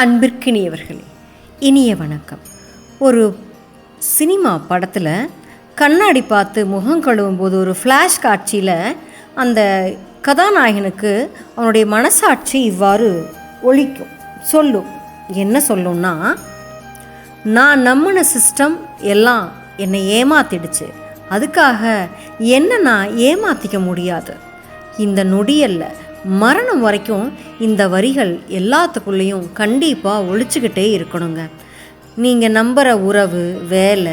அன்பிற்கினியவர்களே இனிய வணக்கம். ஒரு சினிமா படத்தில் கண்ணாடி பார்த்து முகம் கழுவும் போது ஒரு ஃப்ளாஷ் காட்சியில் அந்த கதாநாயகனுக்கு அவனுடைய மனசாட்சி இவ்வாறு ஒழிக்கும் சொல்லும் என்ன சொல்லும்னா நான் நம்பின சிஸ்டம் எல்லாம் என்னை ஏமாத்திடுச்சு. அதுக்காக என்ன நான் ஏமாற்றிக்க முடியாது? இந்த நொடியல்ல மரணம் வரைக்கும் இந்த வரிகள் எல்லாத்துக்குள்ளேயும் கண்டிப்பாக ஒழிச்சுக்கிட்டே இருக்கணுங்க. நீங்கள் நம்புகிற உறவு வேலை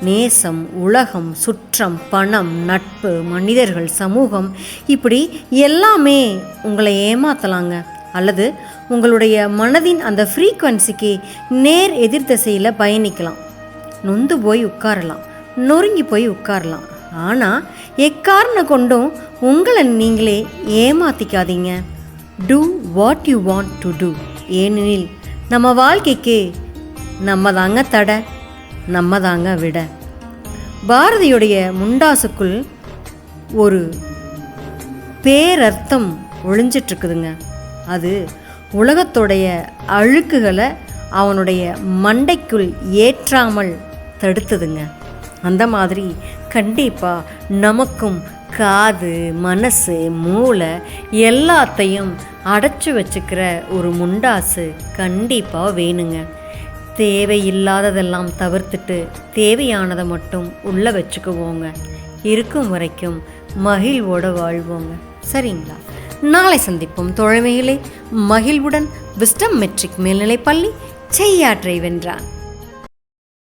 நேசம் உலகம் சுற்றம் பணம் நட்பு மனிதர்கள் சமூகம் இப்படி எல்லாமே உங்களை ஏமாத்தலாங்க. அல்லது உங்களுடைய மனதின் அந்த ஃப்ரீக்குவன்சிக்கு நேர் எதிர் திசையில் பயணிக்கலாம். நொந்து போய் உட்காரலாம். நொறுங்கி போய் உட்காரலாம். ஆனால் எக்காரணம் கொண்டும் உங்களை நீங்களே ஏமாத்திக்காதீங்க. Do what you want to do ஏனெனில் நம்ம வாழ்க்கைக்கு நம்ம தாங்க தடை நம்ம தாங்க விட. பாரதியுடைய முண்டாசுக்குள் ஒரு பேரர்த்தம் ஒழிஞ்சிட்ருக்குதுங்க அது உலகத்துடைய அழுக்குகளை அவனுடைய மண்டைக்குள் ஏற்றாமல் தடுத்ததுங்க. அந்த மாதிரி கண்டிப்பாக நமக்கும் காது மனசு மூளை எல்லாத்தையும் அடைச்சி வச்சுக்கிற ஒரு முண்டாசு கண்டிப்பாக வேணுங்க. தேவையில்லாததெல்லாம் தவிர்த்துட்டு தேவையானதை மட்டும் உள்ளே வச்சுக்குவோங்க. இருக்கும் வரைக்கும் மகிழ்வோட வாழ்வோங்க. சரிங்களா? நாளை சந்திப்போம் தோழமைகளே மகிழ்வுடன் விஸ்டம் மெட்ரிக் மேல்நிலைப்பள்ளி செய்யாற்றை வென்றான்